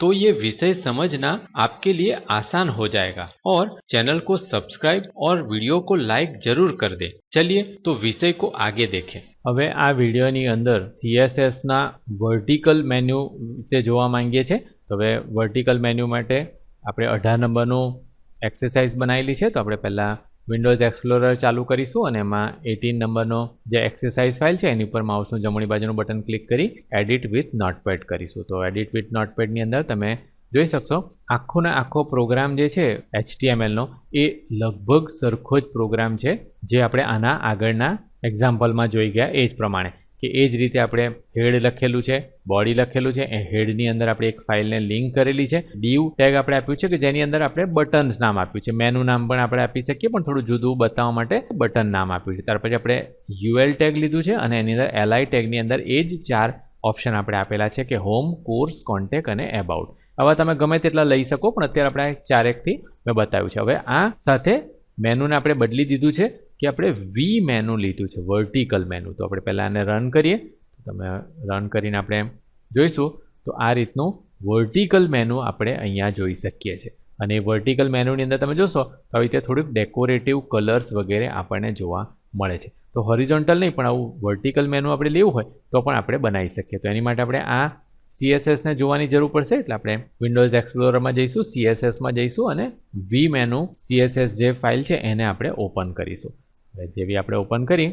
तो ये विषय समझना आपके लिए आसान हो जाएगा और चैनल को सब्सक्राइब और वीडियो को लाइक जरूर कर दे चलिए तो विषय को आगे देखें હવે આ વિડીયોની અંદર સીએસએસના વર્ટિકલ મેન્યુ વિશે જોવા માંગીએ છીએ તો હવે વર્ટિકલ મેન્યુ માટે આપણે અઢાર નંબરનું એક્સરસાઇઝ બનાવેલી છે તો આપણે પહેલાં વિન્ડોઝ એક્સપ્લોરર ચાલુ કરીશું અને એમાં એટીન નંબરનો જે એક્સરસાઇઝ ફાઇલ છે, એની ઉપર માઉસનું જમણી બાજુનું બટન ક્લિક કરી એડિટ વિથ નોટપેડ કરીશું. તો એડિટ વિથ નોટપેડની અંદર તમે જોઈ શકશો, આખો ને આખો પ્રોગ્રામ જે છે એચટીએમએલનો એ લગભગ સરખો જ પ્રોગ્રામ છે, જે આપણે આના આગળના એક્ઝામ્પલમાં જોઈ ગયા એ જ પ્રમાણે. કે એ જ રીતે આપણે હેડ લખેલું છે, બોડી લખેલું છે, એ હેડની અંદર આપણે એક ફાઇલને લિંક કરેલી છે. ડીવ ટેગ આપણે આપ્યું છે કે જેની અંદર આપણે બટન્સ નામ આપ્યું છે. મેનુ નામ પણ આપણે આપી શકીએ, પણ થોડું જુદું બતાવવા માટે બટન નામ આપ્યું છે. ત્યાર પછી આપણે યુએલ ટેગ લીધું છે અને એની અંદર એલઆઈ ટેગની અંદર એ જ ચાર ઓપ્શન આપણે આપેલા છે કે હોમ કોર્સ કોન્ટેક અને એબાઉટ આવા તમે ગમે તેટલા લઈ શકો, પણ અત્યારે આપણે ચારેકથી મેં બતાવ્યું છે. હવે આ સાથે મેનુને આપણે બદલી દીધું છે. કે આપણે વી મેનુ લીધું છે વર્ટિકલ મેનુ તો આપણે પહેલાં આને રન કરીએ. તો તમે રન કરીને આપણે જોઈશું. તો આ રીતનું વર્ટિકલ મેનુ આપણે અહીંયા જોઈ શકીએ છીએ. અને વર્ટિકલ મેનુની અંદર તમે જોશો, તો આવી રીતે થોડુંક ડેકોરેટિવ કલર્સ વગેરે આપણને જોવા મળે છે. તો હોરિઝોન્ટલ નહીં, પણ આવું વર્ટિકલ મેનુ આપણે લેવું હોય, તો પણ આપણે બનાવી શકીએ. તો એની માટે આપણે આ સીએસએસને જોવાની જરૂર પડશે. એટલે આપણે વિન્ડોઝ એક્સપ્લોરરમાં જઈશું સીએસએસમાં જઈશું અને વી મેનુ સીએસએસ જે ફાઇલ છે, એને આપણે ઓપન કરીશું. હવે જેવી આપણે ઓપન કરી,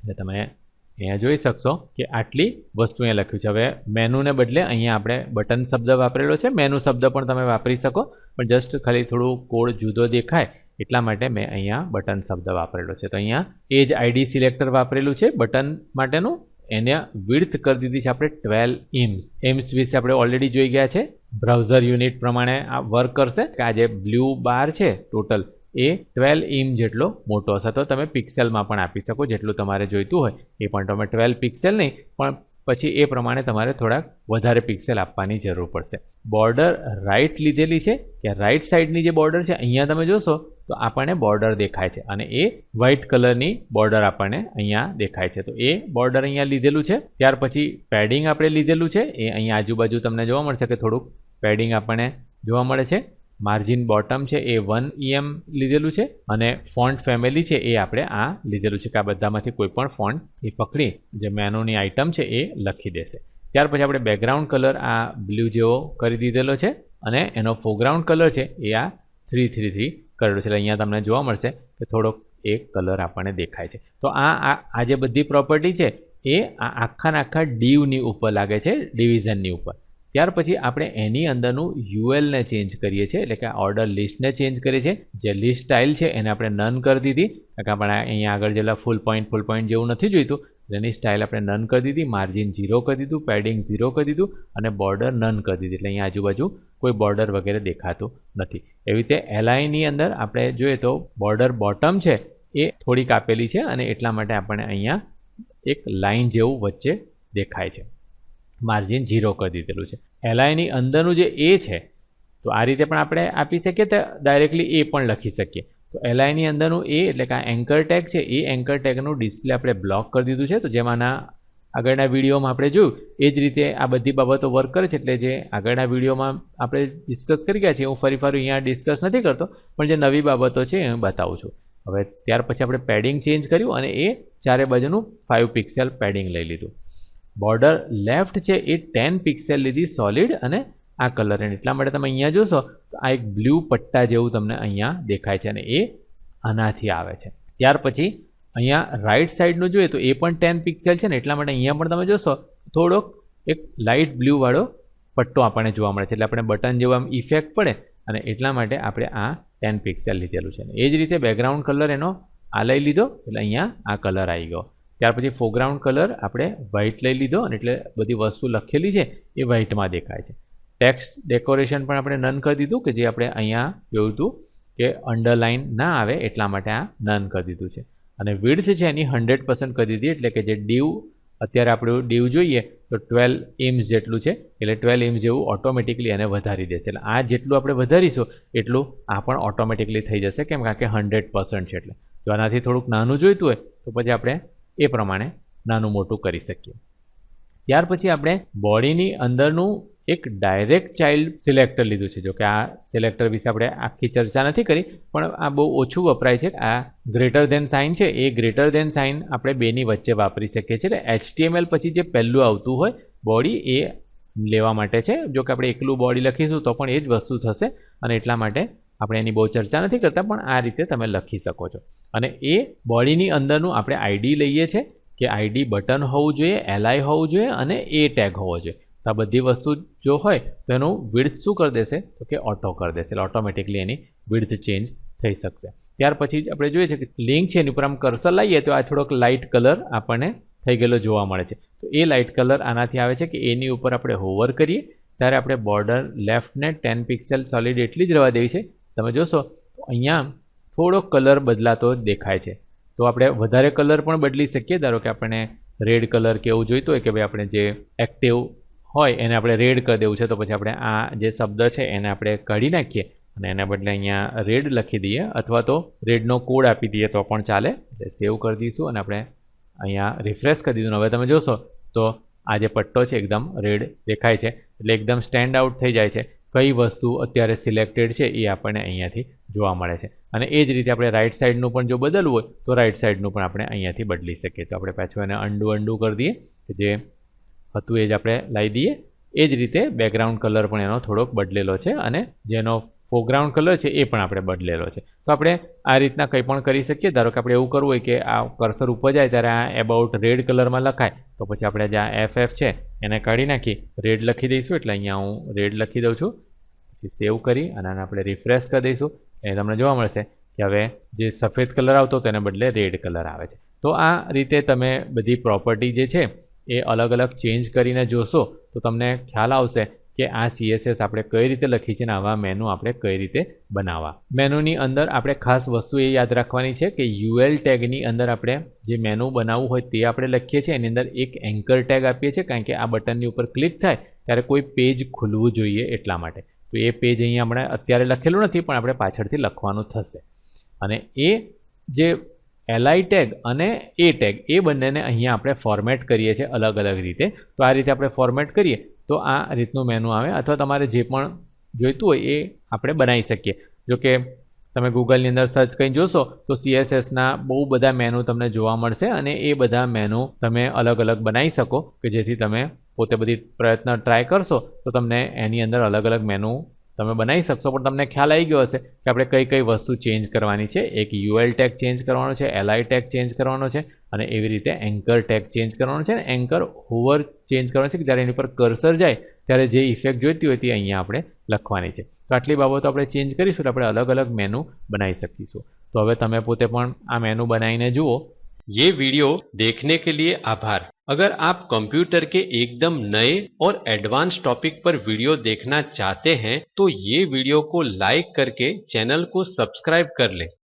એટલે તમે અહીંયા જોઈ શકશો કે આટલી વસ્તુ અહીંયા લખ્યું છે. હવે મેનુને બદલે અહીંયા આપણે બટન શબ્દ વાપરેલો છે. મેનુ શબ્દ પણ તમે વાપરી શકો, પણ જસ્ટ ખાલી થોડું કોડ જુદો દેખાય એટલા માટે મેં અહીંયા બટન શબ્દ વાપરેલો છે. તો અહીંયા એ જ આઈડી સિલેક્ટર વાપરેલું છે. બટન માટેનું એને વિર્થ કરી દીધી છે આપણે ટ્વેલ્વ ઇમ્સ એમ્સ વિશે આપણે ઓલરેડી જોઈ ગયા છે. બ્રાઉઝર યુનિટ પ્રમાણે આ વર્ક કરશે. કે આ જે બ્લુ બાર છે ટોટલ એ ટ્વેલ્વ ઇમ જેટલો મોટો હશે. તો તમે પિક્સેલમાં પણ આપી શકો, જેટલું તમારે જોઈતું હોય એ પણ. તમે ટ્વેલ્વ પિક્સેલ નહીં, પણ પછી એ પ્રમાણે તમારે થોડાક વધારે પિક્સેલ આપવાની જરૂર પડશે. બોર્ડર રાઇટ લીધેલી છે, કે રાઈટ સાઈડની જે બોર્ડર છે, અહીંયા તમે જોશો, તો આપણને બોર્ડર દેખાય છે. અને એ વ્હાઇટ કલરની બોર્ડર આપણને અહીંયા દેખાય છે. તો એ બોર્ડર અહીંયા લીધેલું છે, ત્યાર પછી પેડિંગ આપણે લીધેલું છે. એ અહીંયા આજુબાજુ તમને જોવા મળશે કે થોડુંક પેડિંગ આપણને જોવા મળે છે. માર્જિન બોટમ છે, એ વન ઈએમ લીધેલું છે અને ફોન્ટ ફેમિલી છે, એ આપણે આ લીધેલું છે કે આ બધામાંથી કોઈ પણ ફોન્ટ એ પકડી જે મેનુની આઇટમ છે, એ લખી દેશે. ત્યાર પછી આપણે બેકગ્રાઉન્ડ કલર આ બ્લુ જેવો કરી દીધેલો છે અને એનો ફોરગ્રાઉન્ડ કલર છે, એ આ થ્રી થ્રી થ્રી કરેલો છે. એટલે અહીંયા તમને જોવા મળશે કે થોડોક એક કલર આપણને દેખાય છે. તો આ આ જે બધી પ્રોપર્ટી છે, એ આ આખાને આખા ડીવની ઉપર લાગે છે ડિવિઝનની ઉપર. ત્યાર પછી આપણે એની અંદરનું યુએલને ચેન્જ કરીએ છીએ, એટલે કે આ ઓર્ડર લિસ્ટને ચેન્જ કરીએ છીએ. જે લિસ્ટ સ્ટાઇલ છે એને આપણે નન કરી દીધી. કારણ કે આપણે અહીંયા આગળ જેટલા ફૂલ પોઈન્ટ ફૂલ પોઈન્ટ જેવું નથી જોઈતું એની સ્ટાઇલ આપણે નન કરી દીધી માર્જિન ઝીરો કરી દીધું પેડિંગ ઝીરો કરી દીધું અને બોર્ડર નન કરી દીધી. એટલે અહીંયા આજુબાજુ કોઈ બોર્ડર વગેરે દેખાતું નથી. એવી રીતે એલઆઈની અંદર આપણે જોઈએ તો બોર્ડર બોટમ છે, એ થોડીક આપેલી છે અને એટલા માટે આપણને અહીંયા એક લાઇન જેવું વચ્ચે દેખાય છે. માર્જિન ઝીરો કરી દીધેલું છે. એલઆઈની અંદરનું જે એ છે, તો આ રીતે પણ આપણે આપી શકીએ તો ડાયરેક્ટલી એ પણ લખી શકીએ. તો એલઆઈની અંદરનું એ એટલે કે આ એન્કર ટેગ છે, એ એન્કર ટેગનું ડિસ્પ્લે આપણે બ્લોક કરી દીધું છે. તો જેમાંના આગળના વિડીયોમાં આપણે જોયું, એ જ રીતે આ બધી બાબતો વર્ક કરે છે. એટલે જે આગળના વિડીયોમાં આપણે ડિસ્કસ કરી ગયા છીએ, હું ફરી ફરી અહીંયા ડિસ્કસ નથી કરતો, પણ જે નવી બાબતો છે એ બતાવું છું. હવે ત્યાર પછી આપણે પેડિંગ ચેન્જ કર્યું અને એ ચારે બાજુનું ફાઇવ પિક્સેલ પેડિંગ લઈ લીધું. બોર્ડર લેફ્ટ છે એ ટેન પિક્સેલ લીધી સોલિડ અને આ કલર એને એટલા માટે તમે અહીંયા જોશો તો આ એક બ્લુ પટ્ટા જેવું તમને અહીંયા દેખાય છે અને એ આનાથી આવે છે. ત્યાર પછી અહીંયા રાઈટ સાઈડનું જોઈએ તો એ પણ ટેન પિક્સેલ છે ને એટલા માટે અહીંયા પણ તમે જોશો થોડોક એક લાઇટ બ્લુવાળો પટ્ટો આપણને જોવા મળે છે. એટલે આપણે બટન જેવો આમ ઇફેક્ટ પડે અને એટલા માટે આપણે આ ટેન પિક્સેલ લીધેલું છે. એ જ રીતે બેકગ્રાઉન્ડ કલર એનો આ લઈ લીધો એટલે અહીંયા આ કલર આવી ગયો. ત્યાર પછી ફોરગ્રાઉન્ડ કલર આપણે વ્હાઇટ લઈ લીધો અને એટલે બધી વસ્તુ લખેલી છે એ વ્હાઇટમાં દેખાય છે. ટેક્સ્ટ ડેકોરેશન પણ આપણે નન કરી દીધું કે જે આપણે અહીંયા જોયું હતું કે અંડરલાઇન ના આવે એટલા માટે આ નન કરી દીધું છે. અને વિડ્થ છે એની હંડ્રેડ પર્સન્ટ કરી દીધી એટલે કે જે ડીવ અત્યારે આપણું ડીવ જોઈએ તો ટ્વેલ્વ ઇમ્સ જેટલું છે એટલે ટ્વેલ્વ ઇમ્સ જેવું ઓટોમેટિકલી એને વધારી દેશે. એટલે આ જેટલું આપણે વધારીશું એટલું આ પણ ઓટોમેટિકલી થઈ જશે કેમ કારણ કે હંડ્રેડ છે એટલે. જો આનાથી થોડુંક નાનું જોઈતું હોય તો પછી આપણે એ પ્રમાણે નાનું મોટું કરી શકીએ. ત્યાર પછી આપણે બોડીની અંદરનું એક ડાયરેક્ટ ચાઇલ્ડ સિલેક્ટર લીધું છે. જો કે આ સિલેક્ટર વિશે આપણે આખી ચર્ચા નથી કરી, પણ આ બહુ ઓછું વપરાય છે. આ ગ્રેટર ધેન સાઇન છે. એ ગ્રેટર ધેન સાઇન આપણે બેની વચ્ચે વાપરી શકીએ છીએ. એટલે એચટીએમએલ પછી જે પહેલું આવતું હોય બોડી એ લેવા માટે છે. જો કે આપણે એકલું બોડી લખીશું તો પણ એ જ વસ્તુ થશે અને એટલા માટે આપણે એની બહુ ચર્ચા નથી કરતા, પણ આ રીતે તમે લખી શકો છો. અને એ બોડીની અંદરનું આપણે આઈડી લઈએ છીએ કે આઈડી બટન હોવું જોઈએ એલઆઈ હોવું જોઈએ અને એ ટેગ હોવો જોઈએ. તો આ બધી વસ્તુ જો હોય તો એનું વિડથ શું કરી દેશે? તો કે ઓટો કરી દેશે. એટલે ઓટોમેટિકલી એની વિડથ ચેન્જ થઈ શકશે. ત્યાર પછી આપણે જોઈએ છે કે લિંક છે એની ઉપર આમ કર્સર લાવીએ તો આ થોડોક લાઇટ કલર આપણને થઈ ગયેલો જોવા મળે છે. તો એ લાઇટ કલર આનાથી આવે છે કે એની ઉપર આપણે હોવર કરીએ. ત્યારે આપણે બોર્ડર લેફ્ટને ટેન પિક્સેલ સોલિડ એટલી જ રહેવા દેવી છે તમે જોશો તો અહીંયા થોડોક કલર બદલાતો દેખાય છે. તો આપણે વધારે કલર પણ બદલી શકીએ, ધારો કે આપણને રેડ કલર કે એવું જોઈતું હોય કે ભાઈ આપણે જે એક્ટિવ હોય એને આપણે રેડ કરી દેવું છે, તો પછી આપણે આ જે શબ્દ છે એને આપણે કાઢી નાખીએ અને એના બદલે અહીંયા રેડ લખી દઈએ અથવા તો રેડનો કોડ આપી દઈએ તો પણ ચાલે. એટલે સેવ કરી દઈશું અને આપણે અહીંયા રિફ્રેશ કરી દીધું. હવે તમે જોશો, તો આ જે પટ્ટો છે, એકદમ રેડ દેખાય છે. એટલે એકદમ સ્ટેન્ડ આઉટ થઈ જાય છે. કઈ વસ્તુ અત્યારે સિલેક્ટેડ છે એ આપણને અહીંયાથી જોવા મળે છે. અને એ જ રીતે આપણે રાઈટ સાઈડનું પણ જો બદલવું હોય, તો રાઈટ સાઈડનું પણ આપણે અહીંયાથી બદલી શકીએ. તો આપણે પાછું એને અંડું અંડું કરી દઈએ, કે જે હતું એ જ આપણે લાવી દઈએ. એ જ રીતે બેકગ્રાઉન્ડ કલર પણ એનો થોડોક બદલેલો છે અને જેનો ફોરગ્રાઉન્ડ કલર છે, એ પણ આપણે બદલેલો છે. તો આપણે આ રીતના કંઈ પણ કરી શકીએ. ધારો કે આપણે એવું કરવું હોય કે આ કર્સર ઉપર જાય ત્યારે આ એબાઉટ રેડ કલરમાં લખાય. તો પછી આપણે જ્યાં એફ એફ છે, એને કાઢી નાખી રેડ લખી દઈશું. એટલે અહીંયા હું રેડ લખી દઉં છું. પછી સેવ કરી અને આને આપણે રિફ્રેશ કરી દઈશું. એ તમને જોવા મળશે કે હવે જે સફેદ કલર આવતો તેને બદલે રેડ કલર આવે છે. તો આ રીતે તમે બધી પ્રોપર્ટી જે છે, એ અલગ અલગ ચેન્જ કરીને જોશો તો તમને ખ્યાલ આવશે કે આ સીએસએસ આપણે કઈ રીતે લખી છે અને આવા મેનુ આપણે કઈ રીતે બનાવવા. મેનુની અંદર આપણે ખાસ વસ્તુ એ યાદ રાખવાની છે કે યુએલ ટેગની અંદર આપણે જે મેનુ બનાવવું હોય તે આપણે લખીએ છીએ. એની અંદર એક એન્કર ટેગ આપીએ છીએ કારણ કે આ બટનની ઉપર ક્લિક થાય ત્યારે કોઈ પેજ ખુલવું જોઈએ એટલા માટે. તો એ પેજ અહીંયા આપણે અત્યારે લખેલું નથી પણ આપણે પાછળથી લખવાનું થશે. અને એ જે એલઆઈ ટેગ અને એ ટેગ એ બંનેને અહીંયા આપણે ફોર્મેટ કરીએ છીએ અલગ અલગ રીતે. તો આ રીતે આપણે ફોર્મેટ કરીએ. તો આ રીતનું મેનુ આવે અથવા તમારે જે પણ જોઈતું હોય એ આપણે બનાવી શકીએ. જો કે તમે ગૂગલની અંદર સર્ચ કરીને જોશો તો સીએસએસના બહુ બધા મેનુ તમને જોવા મળશે અને એ બધા મેનુ તમે અલગ અલગ બનાવી શકો કે જેથી તમે પોતે બધી પ્રયત્ન ટ્રાય કરશો તો તમને એની અંદર અલગ અલગ મેનુ તમે બનાવી શકશો. પણ તમને ખ્યાલ આવી ગયો હશે કે આપણે કઈ કઈ વસ્તુ ચેન્જ કરવાની છે. એક યુએલ ટેગ ચેન્જ કરવાનો છે એલઆઈ ટેગ ચેન્જ કરવાનો છે અને એવી રીતે એન્કર ટેગ ચેન્જ કરવાનો છે અને એન્કર હોવર ચેન્જ કરવાનો છે કે જ્યારે એની પર કર્સર જાય ત્યારે જે ઇફેક્ટ જોઈતી હોય તે અહીંયા આપણે લખવાની છે તો આટલી બાબતો આપણે ચેન્જ કરીશું આપણે અલગ અલગ મેનુ બનાવી શકીશું તો હવે તમે પોતે પણ આ મેનુ બનાવીને જુઓ ये वीडियो देखने के लिए आभार अगर आप कंप्यूटर के एकदम नए और एडवांस टॉपिक पर वीडियो देखना चाहते हैं तो ये वीडियो को लाइक करके चैनल को सब्सक्राइब कर लें